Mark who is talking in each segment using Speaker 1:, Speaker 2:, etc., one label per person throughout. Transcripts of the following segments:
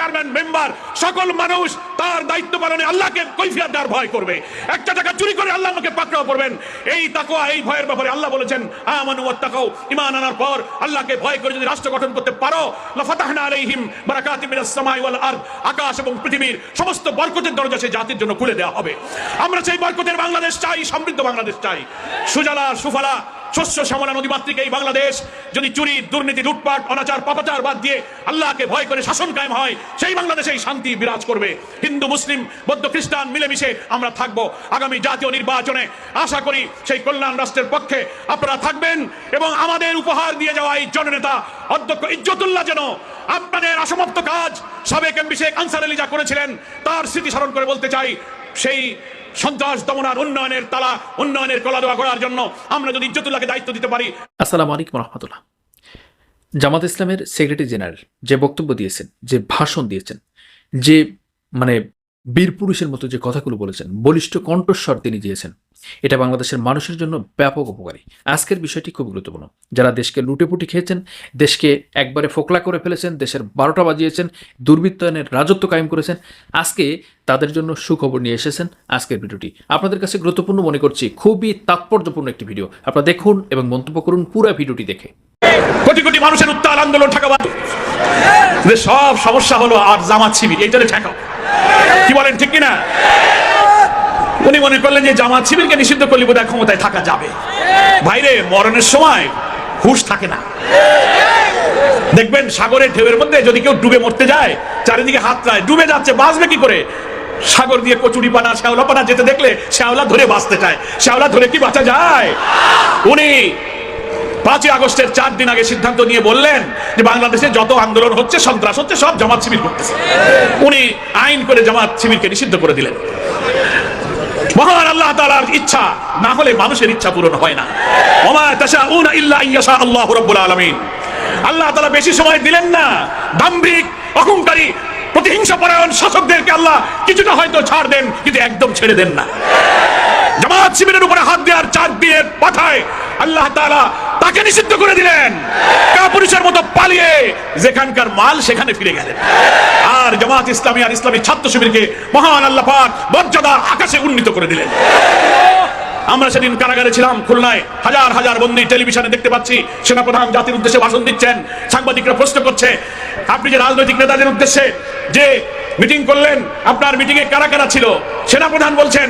Speaker 1: Chairman, member, সকল মানুষ তার দায়িত্ব পালনে আল্লাহকে কৈফিয়ত দেওয়ার ভয় করবে। একটা টাকা চুরি করে আল্লাহ আমাকে পাকড়াও করবেন। এই তাকওয়া, এই ভয়ের ব্যাপারে আল্লাহ বলেছেন, আমানু ওয়াত্তাকাও ঈমান আনার পর আল্লাহকে ভয় করে যদি রাষ্ট্র গঠন করতে পারো, লাফাতাহনা আলাইহিম বারাকাতিম মিনাস সামাই ওয়াল আরদ। আকাশ এবং পৃথিবীর সমস্ত বরকতের দরজা সেই জাতির জন্য খুলে দেওয়া হবে। আমরা সেই বরকতের বাংলাদেশ চাই, সমৃদ্ধ বাংলাদেশ চাই। সুজলা, সুফলা শস্য শ্যামলা নদীমাতৃক এই বাংলাদেশ, যদি চুরি, দুর্নীতি, লুটপাট, অনাচার, পাপাচার বাদ দিয়ে আল্লাহকে ভয় করে শাসন কায়েম হয়, সেই বাংলাদেশেই শান্তি বিরাজ করবে। হিন্দু, মুসলিম, বৌদ্ধ, খ্রিস্টান মিলেমিশে আমরা থাকব আগামী জাতীয় নির্বাচনে। আশা করি সেই কল্যাণ রাষ্ট্রের পক্ষে আপনারা থাকবেন এবং আমাদের উপহার দিয়ে যাওয়া এই জননেতা অধ্যক্ষ ইজ্জতুল্লাহ যেন আপনাদের অসমাপ্ত কাজ সাবেক এমবি শেখ আনসার আলী যা করেছিলেন, তার স্মৃতি স্মরণ করে বলতে চাই, সেই সন্ত্রাস দমনার উন্নয়নের তালা, উন্নয়নের কলা দেওয়া করার জন্য আমরা যদি ইজ্জতুল্লাহকে দায়িত্ব দিতে পারি।
Speaker 2: আসসালামু আলাইকুম রহমতুল্লাহ। জামাত ইসলামের সেক্রেটারি জেনারেল যে বক্তব্য দিয়েছেন, যে ভাষণ দিয়েছেন, যে মানে বীর পুরুষের মতো যে কথাগুলো বলেছেন, বলিষ্ঠ কণ্ঠস্বর তিনি দিয়েছেন এটা বাংলাদেশের মানুষের জন্য ব্যাপক উপকারী। আজকের বিষয়টি খুব গুরুত্বপূর্ণ। যারা দেশকে লুটেপুটি খেয়েছেন, দেশকে একবারে ফোকলা করে ফেলেছেন, দেশের বারোটা বাজিয়েছেন দুর্বৃত্তায়নের রাজত্ব কায়েম করেছেন, আজকে তাদের জন্য সুখবর নিয়ে এসেছেন আজকের ভিডিওটি। আপনাদের কাছে গুরুত্বপূর্ণ মনে করছি, খুবই তাৎপর্যপূর্ণ একটি ভিডিও। আপনারা দেখুন এবং মন্তব্য করুন পুরো ভিডিওটি দেখে।
Speaker 1: কোটি কোটি মানুষের উত্তাল আন্দোলন ঠেকাবাদ। যে সব সমস্যা হলো আর জামাত শিবির, এইটারে ঠেকাও। কি বলেন, ঠিক কিনা? উনি মনে করলেন যে জামাত শিবিরকে নিষিদ্ধ করলে বোধহয় ক্ষমতায় থাকা যাবে। বাইরে মরণের সময় হুশ থাকে না। দেখবেন সাগরের ঢেউয়ের মধ্যে যদি কেউ ডুবে মরতে যায়, চারিদিকে হাত রায়, ডুবে যাচ্ছে, বাঁচবে কি করে? সাগর দিয়ে কচুরি পানা, শ্যাওলা পানা যেতে দেখলে শ্যাওলা ধরে বাঁচতে চায়। শ্যাওলা ধরে কি বাঁচা যায়? উনি পাঁচই আগস্টের চার দিন আগে সিদ্ধান্ত নিয়ে বললেন যে বাংলাদেশে যত আন্দোলন হচ্ছে, সন্ত্রাস হচ্ছে, সব জামাত শিবির করতেছে। উনি আইন করে জামাত শিবিরকে নিষিদ্ধ করে দিলেন। মহান আল্লাহ তাআলার ইচ্ছা না হলে মানুষের ইচ্ছা পূরণ হয় না। ইল্লা আল্লাহু বেশি সময় দিলেন না। দাম্ভিক, অহংকারী, প্রতিহিংসা পরায়ণ শাসকদেরকে আল্লাহ কিছুটা হয়তো ছাড় দেন, কিন্তু একদম ছেড়ে দেন না। জামাত শিবিরের উপরে হাত দেওয়ার চার দিনের পাঠায় আল্লাহ তাআলা তাকে নিষিদ্ধ করে দিলেন। কাপুরুষের মতো পালিয়ে যেখানকার মাল সেখানে ফিরে গেলেন। আর জামাত ইসলামী আর ইসলামী ছাত্র শিবিরকে মহান আল্লাহ পাক মর্যাদা আকাশে উন্নীত করে দিলেন। আমরা সেদিন কারাগারে ছিলাম, খুলনায় হাজার হাজার বন্দী টেলিভিশনে দেখতে পাচ্ছি, সেনাপ্রধান জাতির উদ্দেশ্যে ভাষণ দিচ্ছেন, সাংবাদিকরা প্রশ্ন করছে, আপনি যে রাজনৈতিক নেতাদের উদ্দেশ্যে যে মিটিং করলেন, আপনার মিটিং এ কারা কারা ছিল? সেনাপ্রধান বলছেন,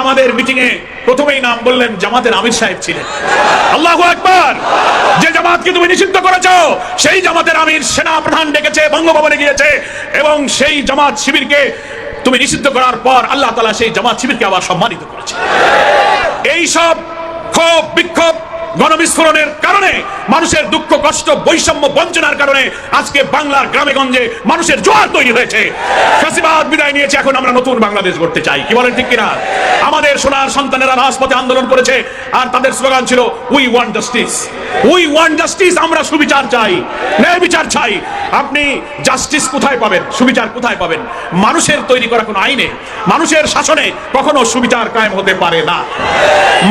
Speaker 1: আমাদের মিটিং এ প্রথমেই নাম বললেন জামাতের আমির সাহেব ছিলেন। আল্লাহু আকবার! যে জামাতকে তুমি নিষিদ্ধ সেই জামাতের আমির সেনা প্রধান ডেকেছে, বঙ্গভবনে গিয়েছে, এবং সেই জামাত শিবিরকে তুমি নিষিদ্ধ করার পর আল্লাহ তাআলা সেই জামাত শিবিরকে আবার সম্মানিত করেছে। এই সব ক্ষোভ, বিক্ষোভ, গণবিস্ফোরণের কারণে, মানুষের দুঃখ, কষ্ট, বৈষম্য, বঞ্চনার কারণে আজকে বাংলার গ্রামে গঞ্জে মানুষের জোয়ার তৈরি হয়েছে। ফাঁসিবাদ বিদায় নিয়েছে, এখন আমরা নতুন বাংলাদেশ গড়তে চাই। কি বলেন ঠিক কিনা? আমাদের সোনার সন্তানেরা রাজপথে আন্দোলন করেছে, আর তাদের স্লোগান ছিল we want justice we want justice আমরা সুবিচার চাই ন্যায় বিচার চাই। আপনি জাস্টিস কোথায় পাবেন? সুবিচার কোথায় পাবেন? মানুষের তৈরি করা কোনো আইনে, মানুষের শাসনে কখনো সুবিচার কায়েম হতে পারে না।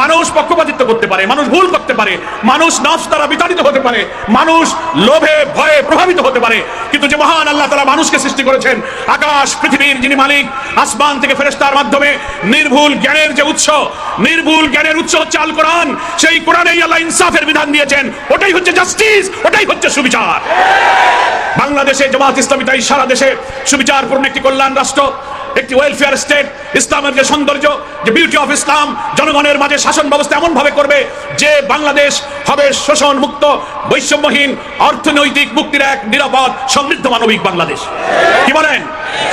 Speaker 1: মানুষ পক্ষপাতিত্ব করতে পারে, মানুষ ভুল করতে পারে, মানুষ নফস দ্বারা বিতাড়িত হতে পারে, মানুষ লোভে, ভয়ে প্রভাবিত হতে পারে। কিন্তু যে মহান আল্লাহ তারা মানুষকে সৃষ্টি করেছেন, আকাশ, পৃথিবীর যিনি মালিক, আসমান থেকে ফেরেশতার মাধ্যমে নির্ভুল জ্ঞানের যে উৎস, নির্ভুল জ্ঞানের উৎস হচ্ছে আল কোরআন। সেই কোরআনেই আল্লাহ ইনসাফের বিধান দিয়েছেন, ওটাই হচ্ছে জাস্টিস ওটাই হচ্ছে সুবিচার। বাংলাদেশে জামাত ইসলামী তাই সারা দেশে সুবিচারপূর্ণ একটি কল্যাণ রাষ্ট্র, একটি ওয়েলফেয়ার স্টেট ইসলামের যে সৌন্দর্য, যে বিউটি অফ ইসলাম জনগণের মাঝে শাসন ব্যবস্থা এমন ভাবে করবে যে বাংলাদেশ হবে শোষণ মুক্ত, বৈষম্যহীন, অর্থনৈতিক মুক্তির এক নিরাপদ, সমৃদ্ধ মানবিক বাংলাদেশ। কি বলেন?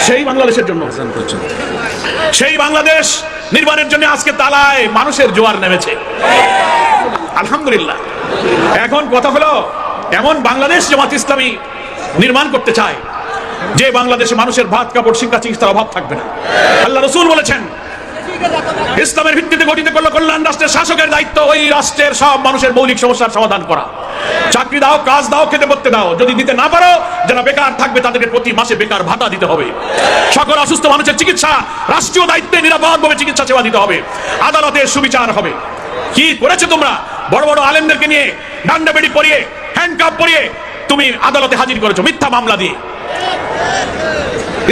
Speaker 1: সেই বাংলাদেশের জন্য। সেই বাংলাদেশ নির্মাণের জন্য আজকে তালায় মানুষের জোয়ার নেমেছে। আলহামদুলিল্লাহ। এখন কথা হলো, এমন বাংলাদেশ জামাত ইসলামী নির্মাণ করতে চায়, যে বাংলাদেশে মানুষের ভাত, কাপড়, শিক্ষা, চিকিৎসার অভাব থাকবে না। আল্লাহ রসুল বলেছেন, ইসলামের ভিত্তিতে গঠিত করল কল্যাণ রাষ্ট্রের শাসকের দায়িত্ব, ওই রাষ্ট্রের সব মানুষের মৌলিক সমস্যার সমাধান করা। চাকরি দাও, কাজ দাও, খেতে পড়তে দাও, যদি দিতে না পারো, যারা বেকার থাকবে তাদেরকে প্রতি মাসে বেকার ভাতা দিতে হবে। সকল অসুস্থ মানুষের চিকিৎসা, রাষ্ট্রীয় দায়িত্বে নিরাপদভাবে চিকিৎসা সেবা দিতে হবে। আদালতের সুবিচার হবে। কি করেছ তোমরা? বড় বড় আলেমদেরকে নিয়ে ডান্ডা বেড়ি পরিয়ে হ্যান্ডকাপ পরিয়ে তুমি আদালতে হাজির করেছ মিথ্যা মামলা দিয়ে।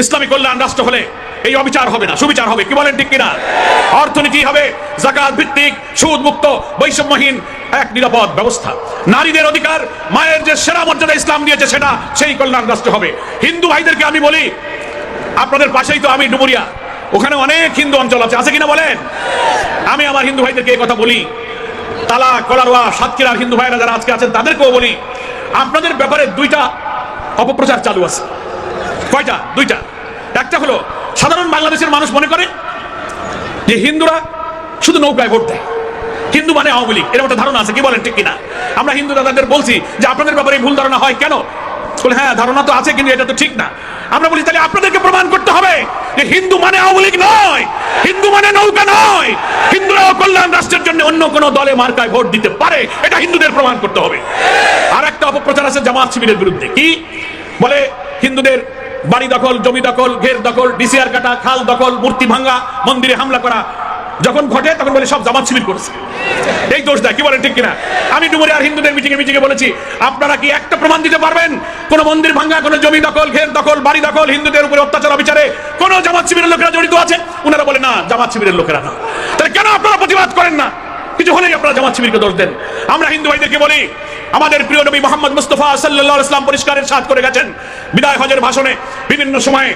Speaker 1: ইসলামী কল্যাণ রাষ্ট্র হলে এই অবিচার হবে না, সুবিচার হবে, কি বলেন ঠিক কিনা? অর্থনীতি হবে, জাকাত ভিত্তিক সুদ মুক্ত বৈষম্যহীন, এক নিরাপদ ব্যবস্থা। নারীদের অধিকার, মায়ের যে সেরা মর্যাদা ইসলাম দিয়েছে সেটা সেই কল্যাণ রাষ্ট্র হবে। হিন্দু ভাইদেরকে আমি বলি, আপনাদের পাশেই তো আমি ডুমুরিয়া, ওখানে অনেক হিন্দু অঞ্চল আছে আছে কিনা বলেন? আমি আমার হিন্দু ভাইদেরকে এই কথা বলি। তালা কলারোয়া সাতক্ষীরার হিন্দু ভাইরা যারা আজকে আছেন, তাদেরকেও বলি, আপনাদের ব্যাপারে দুইটা অপপ্রচার চালু আছে। কয়টা? দুইটা। একটা হলো, সাধারণ বাংলাদেশের মানুষ মনে করে যে হিন্দুরা শুধু নৌকায় ভোট দেয়। হিন্দু মানে আওয়ামী লীগ। এরকম একটা ধারণা আছে, কি বলেন, ঠিক কিনা? আমরা হিন্দু দাদাদের বলছি যে আপনাদের ব্যাপারে ভুল ধারণা হয় কেন? হ্যাঁ ধারণা তো আছে, কিন্তু এটা তো ঠিক না। আমরা বলি, তাহলে আপনাদেরকে প্রমাণ করতে হবে যে হিন্দু মানে আওয়ামী লীগ নয়, হিন্দু মানে নৌকা নয়। হিন্দুরাও কল্যাণ রাষ্ট্রের জন্য অন্য কোন দলে মার্কায় ভোট দিতে পারে, এটা হিন্দুদের প্রমাণ করতে হবে। আর একটা অপপ্রচার আছে জামাত শিবিরের বিরুদ্ধে। কি? বলে হিন্দুদের বাড়ি দখল, জমি দখল, ঘের দখল, ডিসিআর কাটা, খাল দখল, মূর্তি ভাঙ্গা মন্দিরে হামলা করা। যখন ঘটে, তখন বলে সব জামাত শিবির করেছে। এই দোষ দেয়, কি বলেন ঠিক কিনা? আমি ডুমুরে আর হিন্দুদের মিটিংয়ে মিটিংয়ে বলেছি, আপনারা কি একটা প্রমাণ দিতে পারবেন? কোন মন্দির ভাঙ্গা কোন জমি দখল, ঘের দখল, বাড়ি দখল, হিন্দুদের উপরে অত্যাচার, অবিচারে কোন জামাত শিবিরের লোকেরা জড়িত আছে? ওনারা বলে, না, জামাত শিবিরের লোকেরা না। তাহলে কেন আপনারা প্রতিবাদ করেন না? কিছু হলেই আপনারা জামাত শিবিরকে দোষ দেন। আমরা হিন্দু ভাইদেরকে বলি, আমাদের প্রিয় নবী মোহাম্মদ মুস্তফা সাল্লাহ ইসলাম পরিষ্কারের সাথ করে গেছেন। বিদায় হজের ভাষণে বিভিন্ন সময়ে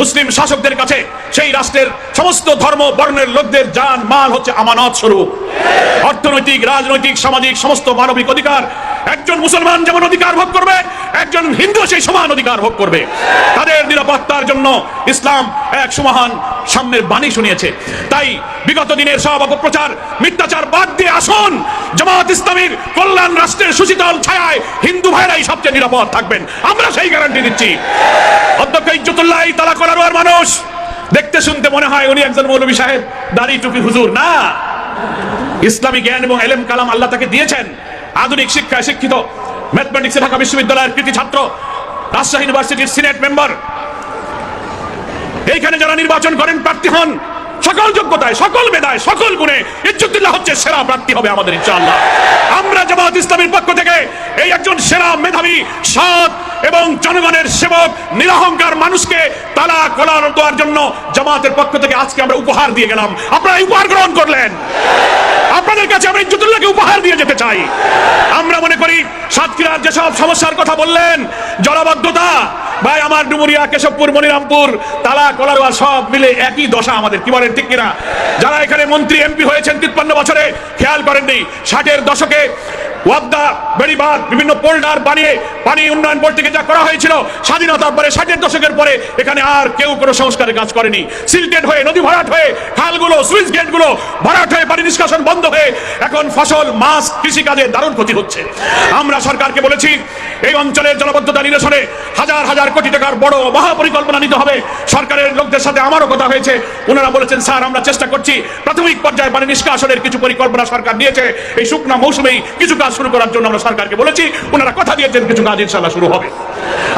Speaker 1: মুসলিম শাসকদের কাছে সেই রাষ্ট্রের সমস্ত ধর্ম, বর্ণের লোকদের যান মাল হচ্ছে আমানত স্বরূপ। অর্থনৈতিক, রাজনৈতিক, সামাজিক, সমস্ত মানবিক অধিকার একজন মুসলমান যেমন অধিকার ভোগ করবে একজন হিন্দু সেই সমান অধিকার ভোগ করবে। তাদের নিরাপত্তার জন্য ইসলাম এক সমাহান সামনের বাণী শুনিয়েছে। তাই বিগত দিনের সব অপপ্রচার, মিথ্যাচার বাদ দিয়ে আসুন। জামাত ইসলামীর কল্যাণ রাষ্ট্রের সুশীতল ছায়ায় হিন্দু ভাইরাই সবচেয়ে নিরাপদ থাকবেন। আমরা সেই গ্যারান্টি দিচ্ছি। অধ্যক্ষ ইজ্জতুল্লাহ তালা করার মানুষ। দেখতে শুনতে মনে হয় উনি একজন মৌলবী সাহেব, দাড়ি টুপি হুজুর। না। ইসলামী জ্ঞান এবং এলেম কালাম আল্লাহ তাকে দিয়েছেন। আধুনিক শিক্ষায় শিক্ষিত। ম্যাথমেটিক্সে ঢাকা বিশ্ববিদ্যালয়ের কৃতি ছাত্র, রাজশাহী ইউনিভার্সিটির সিনেট মেম্বার এইখানে যারা নির্বাচন করেন, প্রার্থী হন, সকল যোগ্যতায়, সকল মেধায়, সকল গুণে, ইজ্জতুল্লাহ হচ্ছে সেরা প্রার্থী হবে আমাদের, ইনশাআল্লাহ। আমরা জামাত ইসলামের পক্ষ থেকে এই একজন সেরা মেধাবী, সৎ এবং জনগণের সেবক, নিরহংকার মানুষকে তালা কলার দেওয়ার জন্য জামাতের পক্ষ থেকে আজকে আমরা উপহার দিয়ে গেলাম। আপনারা উপহার গ্রহণ করলেন। আপনাদের কাছে আমরা ইজ্জতুল্লাহকে উপহার দিয়ে যেতে চাই। আমরা মনে করি সাতক্ষীরার যেসব সমস্যার কথা বললেন, জলাবদ্ধতা, ভাই, আমার ডুমুরিয়া, কেশবপুর, মনিরামপুর, তালা, কলারোয়া, সব মিলে একই দশা আমাদের, কি বলেন, ঠিক কিনা? যারা এখানে মন্ত্রী, এমপি হয়েছেন তিপ্পান্ন বছরে, খেয়াল করেননি, ষাটের দশকে ওয়াবদা বেড়িবাঁধ বিভিন্ন পোল্ডার বানিয়ে, পানি উন্নয়ন বোর্ড থেকে যা করা হয়েছিল, স্বাধীনতার পরে, ষাটের দশকের পরে, এখানে আর কেউ কোনো সংস্কারের কাজ করেনি। সিলটেড হয়ে, নদী ভরাট হয়ে, খালগুলো, সুইচ গেটগুলো ভরাট হয়ে, পানি নিষ্কাশন বন্ধ হয়ে, এখন ফসল, মাছ, কৃষিকাজে দারুণ ক্ষতি হচ্ছে। আমরা সরকারকে বলেছি, এই অঞ্চলের জলবদ্ধতা নিরসনে হাজার হাজার কোটি টাকার বড় মহাপরিকল্পনা নিতে হবে। সরকারের লোকদের সাথে আমারও কথা হয়েছে। ওনারা বলেছেন, স্যার, আমরা চেষ্টা করছি। প্রাথমিক পর্যায়ে পানি নিষ্কাশনের কিছু পরিকল্পনা সরকার নিয়েছে এই শুকনা মৌসুমেই কিছু কাজ শুরু করার জন্য আমরা সরকারকে বলেছি, ওনারা কথা দিয়েছেন, কিছু কাজ ইনশাল্লাহ শুরু হবে।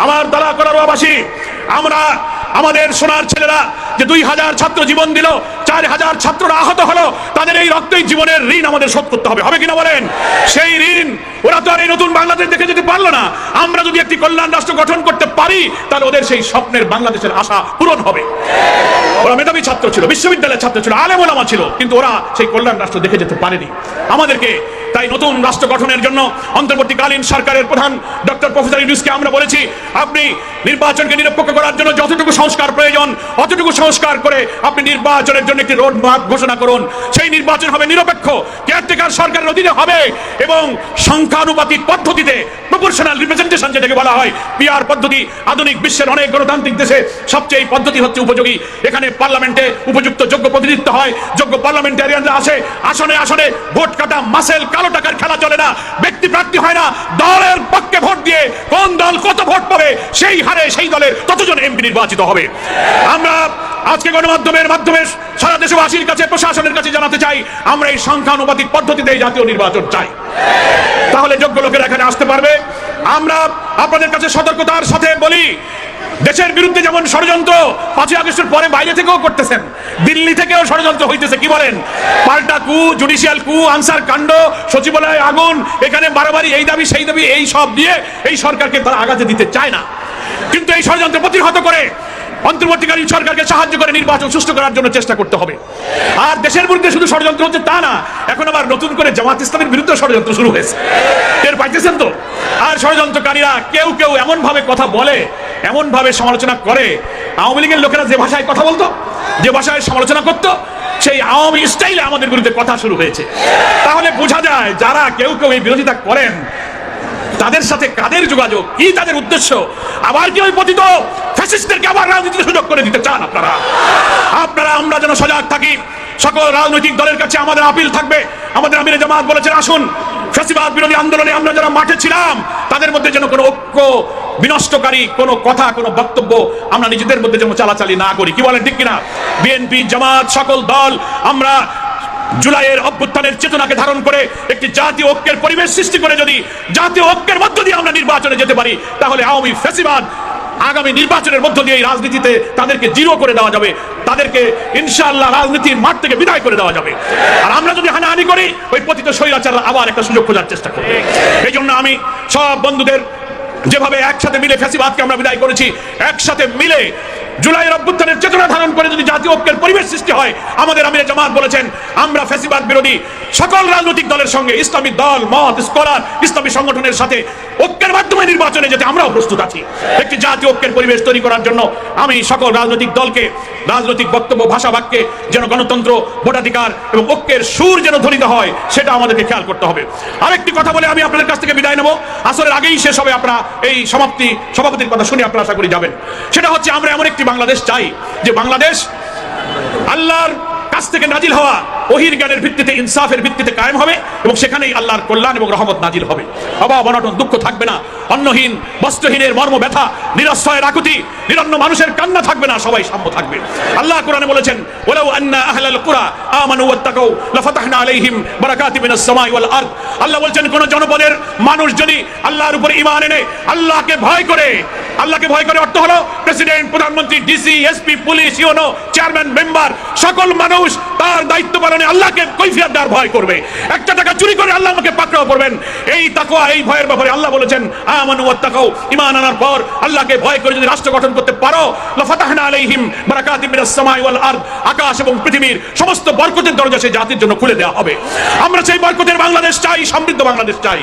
Speaker 1: আমার দলা করার আবাসী আমরা, আমাদের সোনার ছেলেরা যে দুই হাজার ছাত্র জীবন দিল, চার হাজার ছাত্ররা আহত হলো, তাদের এই রক্তই জীবনের ঋণ আমাদের শোধ করতে হবে। হবে কিনা বলেন? সেই ঋণ, ওরা তো আর এই নতুন বাংলাদেশ দেখে যেতে পারল না। আমরা যদি একটি কল্যাণ রাষ্ট্র গঠন করতে পারি, তাহলে ওদের সেই স্বপ্নের বাংলাদেশের আশা পূরণ হবে। ওরা মেধাবী ছাত্র ছিল, বিশ্ববিদ্যালয়ের ছাত্র ছিল আলেম ওলামা ছিল, কিন্তু ওরা সেই কল্যাণ রাষ্ট্র দেখে যেতে পারেনি। আমাদেরকে তাই নতুন রাষ্ট্র গঠনের জন্য অন্তর্বর্তীকালীন সরকারের প্রধান ডক্টর প্রফেসর ইউনুসকে আমরা বলেছি, আপনি নির্বাচনকে নিরপেক্ষ করার জন্য যতটুকু সংস্কার প্রয়োজন, অতটুকু সংস্কার করে আপনি নির্বাচনের জন্য একটি রোড ম্যাপ ঘোষণা করুন। সেই নির্বাচন হবে নিরপেক্ষ কেয়ারটেকার সরকারের অধীনে হবে এবং সংখ্যানুপাতিক পদ্ধতিতে প্রপোর্শনাল রিপ্রেজেন্টেশন যেটাকে বলা হয় পিআর পদ্ধতি আধুনিক বিশ্বের অনেক গণতান্ত্রিক দেশে সবচেয়ে এই পদ্ধতি হচ্ছে উপযোগী। এখানে পার্লামেন্টে উপযুক্ত যোগ্য প্রতিনিধিত্ব হয়, যোগ্য পার্লামেন্টারিয়ানরা আসে, আসনে আসনে ভোট কাটা মাসেল কালো টাকার খেলা চলে না, ব্যক্তি প্রার্থী হয় না, দলের পক্ষে ভোট দিয়ে কোন দল কত ভোট পাবে, সেই হারে সেই দলের ততজন এমপি নির্বাচিত হবে। আমরা আজকে গণমাধ্যমের মাধ্যমে সারা দেশবাসীর কাছে, প্রশাসনের কাছে জানাতে চাই, আমরা এই সংখ্যানুপাতিক পদ্ধতিতে জাতীয় নির্বাচন চাই। তাহলে যোগ্য লোকেরা এখানে আসতে পারবে। আমরা আপনাদের কাছে সতর্কতার সাথে বলি দেশের বিরুদ্ধে যেমন ষড়যন্ত্র, পাঁচই আগস্টের পরে বাইরে থেকেও করতেছেন, দিল্লি থেকেও ষড়যন্ত্র হইতেছে, কি বলেন? পাল্টা কু জুডিশিয়াল কু, আনসার কাণ্ড, সচিবালয় আগুন, এখানে বারবারই এই দাবি, সেই দাবি, এই সব দিয়ে এই সরকারকে তারা আগাতে দিতে চায় না। কিন্তু এই ষড়যন্ত্র প্রতিহত করে অন্তর্বর্তীকালীন সরকারকে সাহায্য করে নির্বাচন সুষ্ঠু করার জন্য চেষ্টা করতে হবে। আর দেশের বিরুদ্ধে শুধু ষড়যন্ত্র হচ্ছে তা না, এখন আবার নতুন করে জামাত ইসলামের বিরুদ্ধে ষড়যন্ত্র শুরু হয়েছে। টের পাইতেছেন তো? আর ষড়যন্ত্রকারীরা কেউ কেউ এমন ভাবে কথা বলে এমন ভাবে সমালোচনা করে। আওয়ামী লীগের লোকেরা যে ভাষায় কথা বলতো, যে ভাষায় সমালোচনা করতো, সেই আওয়ামী স্টাইলে আমাদের বিরুদ্ধে কথা শুরু হয়েছে। তাহলে বোঝা যায় যারা কেউ কেউ এই বিরোধিতা করেন তাদের সাথে কাদের যোগাযোগ? কি তাদের উদ্দেশ্য? আবার কি ওই পতিত ফ্যাসিস্টদেরকে আবার রাজনীতিতে সুযোগ করে দিতে চান আপনারা? আপনারা, আমরা যেন সজাগ থাকি। সকল রাজনৈতিক দলের কাছে আমাদের আপিল থাকবে। আমাদের আমিরে জামাত বলেছেন, আসুন। ফ্যাসিবাদ বিরোধী আন্দোলনে আমরা যারা মাঠে ছিলাম, তাদের মধ্যে যেন কোনো ঐক্য বিনষ্টকারী কোনো কথা, কোনো বক্তব্য আমরা নিজেদের মধ্যে যেন চালাচালি না করি। কি বলেন, ঠিক কিনা? বিএনপি, জামাত, সকল দল, আমরা জুলাইয়ের অভ্যুত্থানের চেতনাকে ধারণ করে একটি জাতীয় ঐক্যের পরিবেশ সৃষ্টি করে যদি জাতীয় ঐক্যের মধ্য দিয়ে আমরা নির্বাচনে যেতে পারি, তাহলে আওয়ামী ফেসিবাদ আগামী নির্বাচনের মধ্য দিয়ে এই রাজনীতিতে তাদেরকে জিরো করে দেওয়া যাবে। তাদেরকে ইনশাআল্লাহ রাজনীতির মাঠ থেকে বিদায় করে দেওয়া যাবে। আর আমরা যদি হানাহানি করি, ওই পতিত স্বৈরাচাররা আবার একটা সুযোগ খোঁজার চেষ্টা করবে। এই জন্য আমি সব বন্ধুদের যেভাবে একসাথে মিলে ফ্যাসিবাদকে আমরা বিদায় করেছি, একসাথে মিলে জুলাইয়ের অভ্যুত্থানের চেতনা ধারণ করে যদি জাতীয় ঐক্যের পরিবেশ সৃষ্টি হয়, আমাদের জামাত বলেছেন, আমরা বিরোধী সকল রাজনৈতিক দলের সঙ্গে ইসলামী দল, মত, স্কলার, ইসলামী সংগঠনের সাথে ঐক্যের মাধ্যমে নির্বাচনে যেতে আমরাও প্রস্তুত আছি। একটি জাতীয় ঐক্যের পরিবেশ তৈরি করার জন্য আমি সকল রাজনৈতিক দলকে, রাজনৈতিক বক্তব্য ভাষা বাক্যে যেন গণতন্ত্র, ভোটাধিকার এবং ঐক্যের সুর যেন ধ্বনিত হয়, সেটা আমাদেরকে খেয়াল করতে হবে। আরেকটি কথা বলে আমি আপনাদের কাছ থেকে বিদায় নেব। আসরের আগেই শেষ হবে, আপনারা এই সমাপ্তি সভাপতির কথা শুনে আপনারা আশা করি যাবেন। সেটা হচ্ছে, আমরা এমন একটি বাংলাদেশ চাই? যে বাংলাদেশ আল্লাহর কাছ থেকে নাজিল হওয়া ওহির জ্ঞানের ভিত্তিতে, ইনসাফের ভিত্তিতে কায়েম হবে এবং সেখানেই আল্লাহর কল্যাণ এবং রহমত নাজিল হবে। অভাব, অনটন, দুঃখ থাকবে না। অন্নহীন, বস্ত্রহীনের মর্ম ব্যথা নিরশ্রয়ের আকুতি নিরন্ন মানুষের কান্না থাকবে না, সবাই সাম্য থাকবে। আল্লাহ কোরআনে বলেছেন, ওয়ালাউ আন্না আহলাল কুরা আমানু ওয়াত্তাকাউ, লাফাতাহনা আলাইহিম বারাকাতিম মিনাস সামাই ওয়াল আরদ। আল্লাহ বলছেন, কোন জনপদের মানুষ যদি আল্লাহর উপর ঈমান এনে আল্লাহকে ভয় করে আল্লাহকে ভয় করে অর্থ হলো প্রেসিডেন্ট প্রধানমন্ত্রী DC SP police UNO chairman member সকল মানুষ তার দায়িত্ব পালনে আল্লাহকে কৈফিয়ত দেওয়ার ভয় করবে। একটা টাকা চুরি করে আল্লাহ আমাকে পাকড়াও করবেন। এই তাকওয়া, এই ভয়ের ব্যাপারে আল্লাহ বলেছেন, আমানু ওয়াত্তাকাউ ঈমান আনার পর আল্লাহকে ভয় করে যদি রাষ্ট্র গঠন করতে পারো, লাফাতাহনা আলাইহিম বারাকাতিম মিনাস সামাই ওয়াল আরদ। আকাশ এবং পৃথিবীর সমস্ত বরকতের দরজা সেই জাতির জন্য খুলে দেওয়া হবে। আমরা সেই বরকতের বাংলাদেশ চাই, সমৃদ্ধ বাংলাদেশ চাই।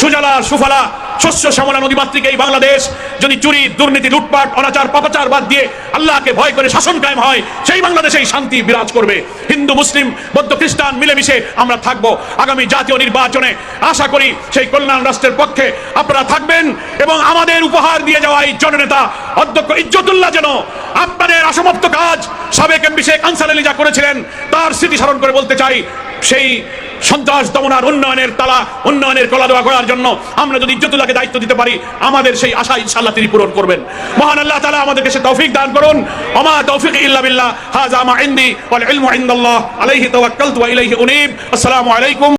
Speaker 1: সুজলা, সুফলা শস্য শ্যামলা নদীমাতৃক এই বাংলাদেশ। যদি চুরি, দুর্নীতি, লুটপাট, অনাচার, পাপাচার বাদ দিয়ে আল্লাহকে ভয় করে শাসন কায়েম হয়, সেই বাংলাদেশেই শান্তি বিরাজ করবে। হিন্দু, মুসলিম, বৌদ্ধ, খ্রিস্টান মিলেমিশে আমরা থাকব। আগামী জাতীয় নির্বাচনে আশা করি সেই কল্যাণ রাষ্ট্রের পক্ষে আপনারা থাকবেন এবং আমাদের উপহার দিয়ে যাওয়া এই জননেতা অধ্যক্ষ ইজ্জতুল্লাহ যেন আপনাদের অসমাপ্ত কাজ সাবেক এমপি শেখ আলী যা করেছিলেন, তার স্মৃতি স্মরণ করে বলতে চাই। সেই সন্ত্রাস দমনার উন্নয়নের তালা, উন্নয়নের কলা দেওয়া করার জন্য আমরা যদি ইজ্জতুল্লাহকে দায়িত্ব দিতে পারি, আমাদের সেই আশা ইনশাআল্লাহ তিনি পূরণ করবেন। মহান আল্লাহ তালা আমাদেরকে সে তৌফিক দান করুন। অমা তৌফিক ইল্লা বিল্লাহ। হাযা মা ইন্দি ওয়াল ইলমু ইনদাল্লাহ। আলাইহি তাওয়াক্কালতু ওয়া ইলাইহি উনীব। আসসালামু আলাইকুম।